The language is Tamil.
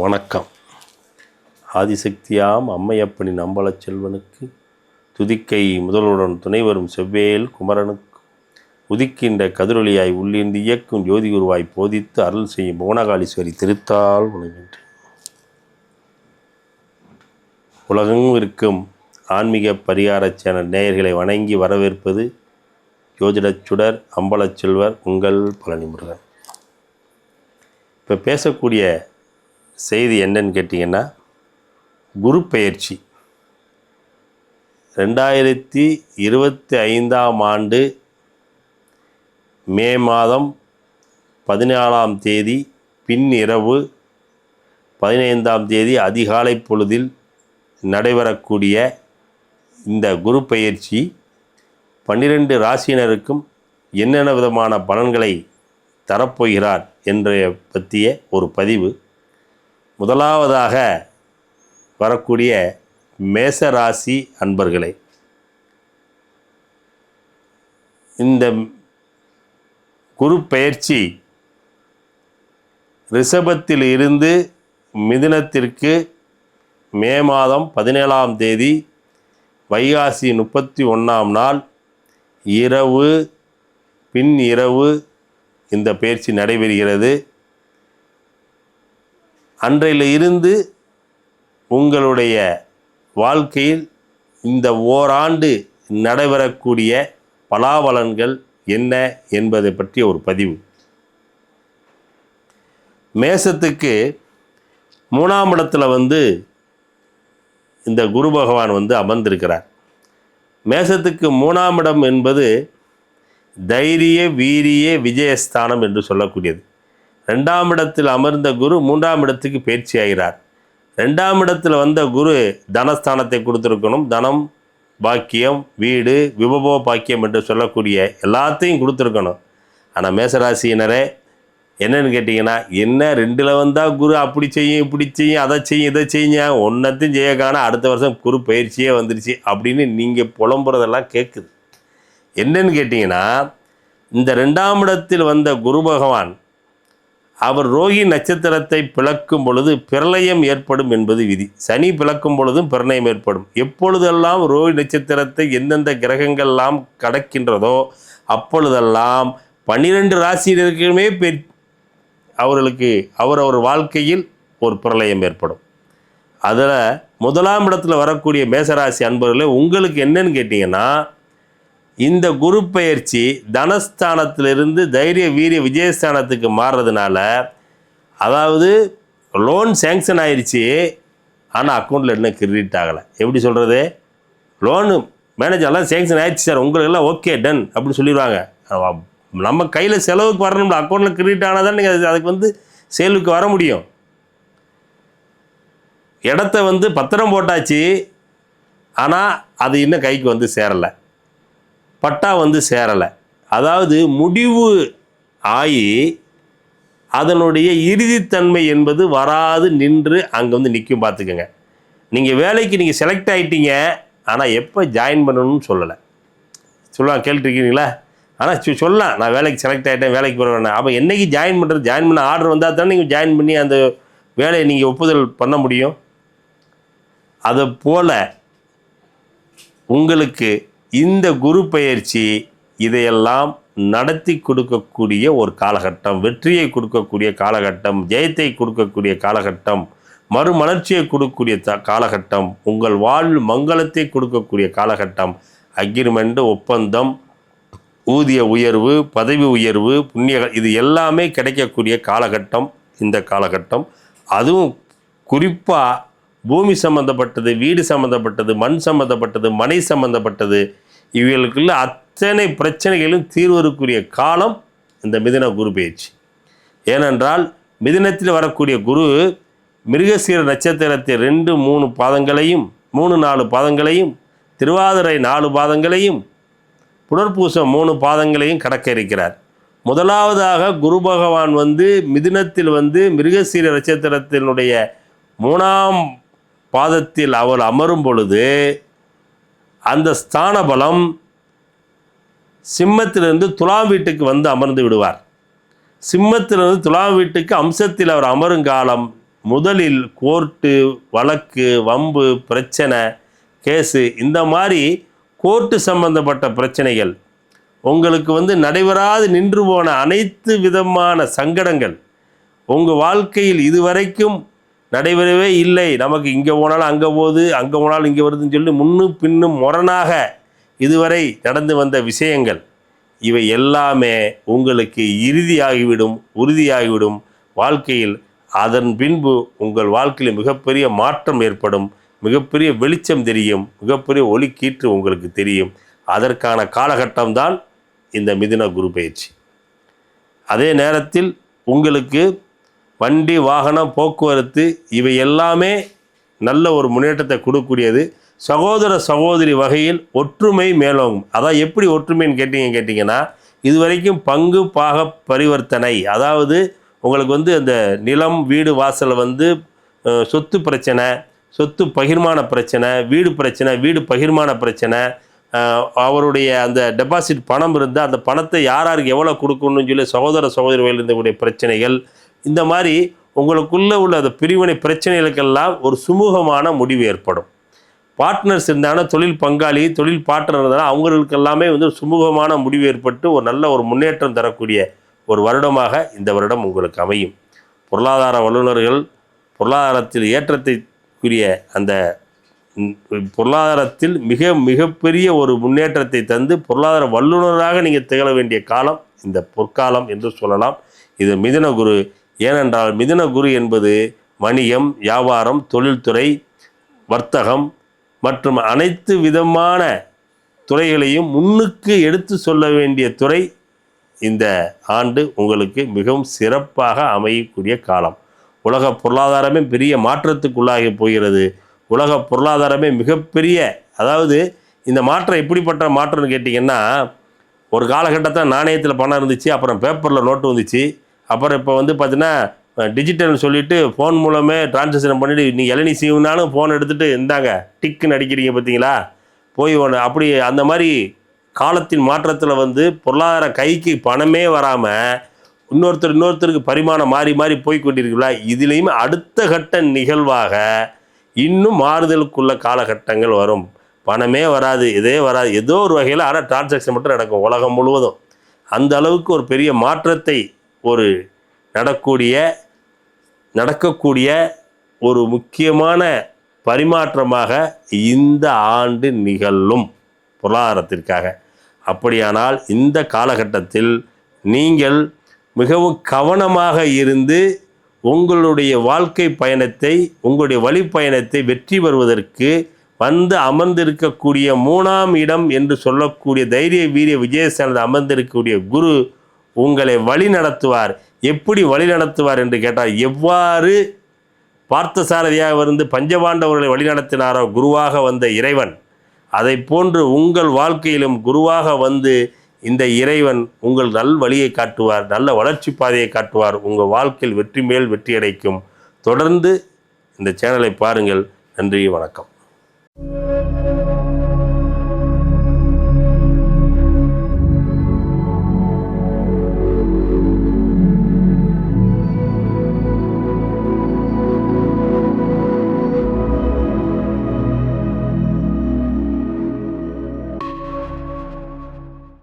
வணக்கம். ஆதிசக்தியாம் அம்மையப்பனின் அம்பலச் செல்வனுக்கு துதிக்கை முதல்வருடன் துணை வரும் செவ்வேல் குமரனுக்கு உதிக்கின்ற கதிரொலியாய் உள்ளிருந்து இயக்கும் ஜோதி குருவாய் போதித்து அருள் செய்யும் புவனகாளீஸ்வரி திருத்தால் உணவின்றி உலகெங்கும் இருக்கும் ஆன்மீக பரிகார சேனல் நேயர்களை வணங்கி வரவேற்பது ஜோதிடச் சுடர் அம்பலச் செல்வர் உங்கள் பழனிமுருகன். இப்போ பேசக்கூடிய செய்தி என்னன்னு கேட்டிங்கன்னா குரு பெயர்ச்சி. ரெண்டாயிரத்தி இருபத்தி ஐந்தாம் ஆண்டு மே மாதம் பதினாலாம் தேதி பின் இரவு பதினைந்தாம் தேதி அதிகாலை பொழுதில் நடைபெறக்கூடிய இந்த குரு பயிற்சி பன்னிரண்டு ராசியினருக்கும் என்னென்ன விதமான பலன்களை தரப்போகிறார் என்ற பற்றிய ஒரு பதிவு. முதலாவதாக வரக்கூடிய மேசராசி அன்பர்களே இந்த குரு பயிற்சி ரிஷபத்தில் இருந்து மிதினத்திற்கு மே மாதம் பதினேழாம் தேதி வைகாசி முப்பத்தி ஒன்றாம் நாள் இரவு பின் இரவு இந்த பயிற்சி நடைபெறுகிறது. அன்றையில் இருந்து உங்களுடைய வாழ்க்கையில் இந்த ஓராண்டு நடைபெறக்கூடிய பலாபலன்கள் என்ன என்பதை பற்றிய ஒரு பதிவு. மேசத்துக்கு மூணாம் இடத்துல வந்து இந்த குரு பகவான் வந்து அமர்ந்திருக்கிறார். மேசத்துக்கு மூணாம் இடம் என்பது தைரிய வீரிய விஜயஸ்தானம் என்று சொல்லக்கூடியது. ரெண்டாம் இடத்தில் அமர்ந்த குரு மூன்றாம் இடத்துக்கு பயிற்சி ஆகிறார். ரெண்டாம் இடத்தில் வந்த குரு தனஸ்தானத்தை கொடுத்துருக்கணும். தனம் பாக்கியம் வீடு விபவோ பாக்கியம் என்று சொல்லக்கூடிய எல்லாத்தையும் கொடுத்துருக்கணும். ஆனால் மேசராசியினரே என்னன்னு கேட்டிங்கன்னா என்ன ரெண்டில் வந்தால் குரு அப்படி செய்யும் இப்படி செய்யும் அதை செய்யும் இதை செய்யுங்க ஒன்றத்தையும் செய்ய காண அடுத்த வருஷம் குரு பயிற்சியே வந்துருச்சு அப்படின்னு நீங்கள் புலம்புறதெல்லாம் கேட்குது என்னன்னு கேட்டிங்கன்னா இந்த ரெண்டாம் இடத்தில் வந்த குரு பகவான் அவர் ரோகி நட்சத்திரத்தை பிளக்கும் பொழுது பிரளயம் ஏற்படும் என்பது விதி. சனி பிளக்கும் பொழுதும் பிரளயம் ஏற்படும். எப்பொழுதெல்லாம் ரோகி நட்சத்திரத்தை எந்தெந்த கிரகங்கள்லாம் கடக்கின்றதோ அப்பொழுதெல்லாம் பன்னிரெண்டு ராசியினருக்குமே பெ அவர்களுக்கு அவரவர் வாழ்க்கையில் ஒரு பிரளயம் ஏற்படும். அதில் முதலாம் இடத்துல வரக்கூடிய மேசராசி அன்பர்களே உங்களுக்கு என்னன்னு கேட்டிங்கன்னா இந்த குரு பயிற்சி தனஸ்தானத்திலிருந்து தைரிய வீரிய விஜயஸ்தானத்துக்கு மாறுறதுனால அதாவது லோன் சேங்ஷன் ஆயிடுச்சு ஆனால் அக்கௌண்ட்டில் இன்னும் கிரெடிட் ஆகலை. எப்படி சொல்கிறது லோனு மேனேஜர்லாம் சேங்ஷன் ஆயிடுச்சு சார் உங்களுக்கெல்லாம் ஓகே டன் அப்படின்னு சொல்லிடுவாங்க. நம்ம கையில் செலவுக்கு வரணும்ல அக்கௌண்ட்டில் கிரெடிட் ஆனால் தான் நீங்கள் அதுக்கு வந்து சேலுக்கு வர முடியும். இடத்த வந்து பத்திரம் போட்டாச்சு ஆனால் அது இன்னும் கைக்கு வந்து சேரலை. பட்டா வந்து சேரலை. அதாவது முடிவு ஆகி அதனுடைய இறுதித்தன்மை என்பது வராது நின்று அங்கே வந்து நிற்கும் பார்த்துக்கோங்க நீங்கள் வேலைக்கு நீங்கள் செலக்ட் ஆகிட்டீங்க ஆனால் எப்போ ஜாயின் பண்ணணும்னு சொல்லலை. சொல்லலாம் கேட்டுருக்கீங்களா ஆனால் சொ- சொல்லலாம் நான் வேலைக்கு செலக்ட் ஆகிட்டேன் வேலைக்கு போகிற வேணாம் அப்போ என்றைக்கு ஜாயின் பண்ணுறது ஜாயின் பண்ண ஆர்டர் வந்தால் தானே நீங்கள் ஜாயின் பண்ணி அந்த வேலையை நீங்கள் ஒப்புதல் பண்ண முடியும்? அதை போல் உங்களுக்கு இந்த குரு பயிற்சி இதையெல்லாம் நடத்தி கொடுக்கக்கூடிய ஒரு காலகட்டம் வெற்றியை கொடுக்கக்கூடிய காலகட்டம் ஜெயத்தை கொடுக்கக்கூடிய காலகட்டம் மறுமலர்ச்சியை கொடுக்கக்கூடிய த காலகட்டம் உங்கள் வாழ்வு மங்களத்தை கொடுக்கக்கூடிய காலகட்டம் அக்ரிமெண்ட் ஒப்பந்தம் ஊதிய உயர்வு பதவி உயர்வு புண்ணிய இது எல்லாமே கிடைக்கக்கூடிய காலகட்டம் இந்த காலகட்டம். அதுவும் குறிப்பாக பூமி சம்மந்தப்பட்டது வீடு சம்மந்தப்பட்டது மண் சம்மந்தப்பட்டது மனை சம்மந்தப்பட்டது இவைகளுக்குள்ள அத்தனை பிரச்சனைகளும் தீர்வதற்குரிய காலம் இந்த மிதின குரு பயிற்சி ஏனென்றால் மிதினத்தில் வரக்கூடிய குரு மிருகசீர நட்சத்திரத்தை ரெண்டு மூணு பாதங்களையும் மூணு நாலு பாதங்களையும் திருவாதிரை நாலு பாதங்களையும் புனர்பூசம் மூணு பாதங்களையும் கடக்க இருக்கிறார். முதலாவதாக குரு பகவான் வந்து மிதினத்தில் வந்து மிருகசீர நட்சத்திரத்தினுடைய மூணாம் பாதத்தில் அவர் அமரும் பொழுது அந்த ஸ்தான பலம் சிம்மத்திலிருந்து துலாம் வீட்டுக்கு வந்து அமர்ந்து விடுவார். சிம்மத்திலிருந்து துலாம் வீட்டுக்கு அம்சத்தில் அவர் அமரும் காலம் முதலில் கோர்ட்டு வழக்கு வம்பு பிரச்சனை கேஸு இந்த மாதிரி கோர்ட்டு சம்பந்தப்பட்ட பிரச்சனைகள் உங்களுக்கு வந்து நடைபெறாது நின்று போன அனைத்து விதமான சங்கடங்கள் உங்கள் வாழ்க்கையில் இதுவரைக்கும் நடைபெறவே இல்லை. நமக்கு இங்கே போனாலும் அங்கே போகுது அங்கே போனாலும் இங்கே வருதுன்னு சொல்லி முன்னும் பின்னும் முரணாக இதுவரை நடந்து வந்த விஷயங்கள் இவை எல்லாமே உங்களுக்கு இறுதியாகிவிடும் உறுதியாகிவிடும். வாழ்க்கையில் அதன் பின்பு உங்கள் வாழ்க்கையில் மிகப்பெரிய மாற்றம் ஏற்படும் மிகப்பெரிய வெளிச்சம் தெரியும் மிகப்பெரிய ஒளி கீற்று உங்களுக்கு தெரியும். அதற்கான காலகட்டம்தான் இந்த மிதுன குரு பயிற்சி. அதே நேரத்தில் உங்களுக்கு வண்டி வாகனம் போக்குவரத்து இவை எல்லாமே நல்ல ஒரு முன்னேற்றத்தை கொடுக்கக்கூடியது. சகோதர சகோதரி வகையில் ஒற்றுமை மேலோங்கும். அதான் எப்படி ஒற்றுமைன்னு கேட்டீங்க கேட்டிங்கன்னா இதுவரைக்கும் பங்கு பாக பரிவர்த்தனை அதாவது உங்களுக்கு வந்து அந்த நிலம் வீடு வாசலில் வந்து சொத்து பிரச்சனை சொத்து பகிர்மான பிரச்சனை வீடு பிரச்சனை வீடு பகிர்மான பிரச்சனை அவருடைய அந்த டெபாசிட் பணம் இருந்தால் அந்த பணத்தை யார் யாருக்கு எவ்வளோ கொடுக்கணும்னு சொல்லி சகோதர சகோதரிகள் இருந்தக்கூடிய பிரச்சனைகள் இந்த மாதிரி உங்களுக்குள்ளே உள்ள அந்த பிரிவினை பிரச்சனைகளுக்கெல்லாம் ஒரு சுமூகமான முடிவு ஏற்படும். பார்ட்னர்ஸ் இருந்தாங்கன்னா தொழில் பங்காளி தொழில் பார்ட்னர் இருந்தாலும் அவங்களுக்கு எல்லாமே வந்து சுமூகமான முடிவு ஏற்பட்டு ஒரு நல்ல ஒரு முன்னேற்றம் தரக்கூடிய ஒரு வருடமாக இந்த வருடம் உங்களுக்கு அமையும். பொருளாதார வல்லுநர்கள் பொருளாதாரத்தில் ஏற்றத்தைக்குரிய அந்த பொருளாதாரத்தில் மிக மிகப்பெரிய ஒரு முன்னேற்றத்தை தந்து பொருளாதார வல்லுநராக நீங்கள் திகழ வேண்டிய காலம் இந்த பொற்காலம் என்று சொல்லலாம். இது மிதுன குரு ஏனென்றால் மிதுன குரு என்பது வணிகம் வியாபாரம் தொழில்துறை வர்த்தகம் மற்றும் அனைத்து விதமான துறைகளையும் முன்னுக்கு எடுத்து சொல்ல வேண்டிய துறை இந்த ஆண்டு உங்களுக்கு மிகவும் சிறப்பாக அமையக்கூடிய காலம். உலக பொருளாதாரமே பெரிய மாற்றத்துக்குள்ளாகி போகிறது. உலக பொருளாதாரமே மிகப்பெரிய அதாவது இந்த மாற்றம் எப்படிப்பட்ட மாற்றம்னு கேட்டிங்கன்னா ஒரு காலகட்டத்தில் நாணயத்தில் பணம் இருந்துச்சு அப்புறம் பேப்பரில் நோட்டு வந்துச்சு. அப்புறம் இப்போ வந்து பார்த்தீங்கன்னா டிஜிட்டல்னு சொல்லிட்டு ஃபோன் மூலமே டிரான்சாக்ஷன் பண்ணிவிட்டு நீ இளநீ சீவுனாலும் ஃபோன் எடுத்துகிட்டு இருந்தாங்க டிக்குன்னு அடிக்கிறீங்க பார்த்தீங்களா போய் ஒன்று அப்படி அந்த மாதிரி காலத்தின் மாற்றத்தில் வந்து பொருளாதார கைக்கு பணமே வராமல் இன்னொருத்தர் இன்னொருத்தருக்கு பரிமாணம் மாறி மாறி போய் கொண்டிருக்குல்ல இதுலேயுமே அடுத்த கட்ட நிகழ்வாக இன்னும் மாறுதலுக்குள்ள காலகட்டங்கள் வரும். பணமே வராது இதே வராது. ஏதோ ஒரு வகையில் ஆனால் டிரான்சாக்ஷன் மட்டும் நடக்கும் உலகம் முழுவதும். அந்த அளவுக்கு ஒரு பெரிய மாற்றத்தை ஒரு நடக்கூடிய நடக்கக்கூடிய ஒரு முக்கியமான பரிமாற்றமாக இந்த ஆண்டு நிகழும் பொருளாதாரத்திற்காக. அப்படியானால் இந்த காலகட்டத்தில் நீங்கள் மிகவும் கவனமாக இருந்து உங்களுடைய வாழ்க்கை பயணத்தை உங்களுடைய வழி பயணத்தை வெற்றி பெறுவதற்கு வந்து அமர்ந்திருக்கக்கூடிய மூணாம் இடம் என்று சொல்லக்கூடிய தைரிய வீரிய விஜயசேனது அமர்ந்திருக்கக்கூடிய குரு உங்களை வழி நடத்துவார். எப்படி வழி நடத்துவார் என்று கேட்டால் எவ்வாறு பார்த்தசாரதியாக இருந்து பஞ்சபாண்டவர்களை வழிநடத்தினாரோ குருவாக வந்த இறைவன். அதை போன்று உங்கள் வாழ்க்கையிலும் குருவாக வந்து இந்த இறைவன் உங்கள் நல் வழியை காட்டுவார் நல்ல வளர்ச்சி பாதையை காட்டுவார். உங்கள் வாழ்க்கையில் வெற்றி மேல் வெற்றி அடைக்கும். தொடர்ந்து இந்த சேனலை பாருங்கள். நன்றி வணக்கம்.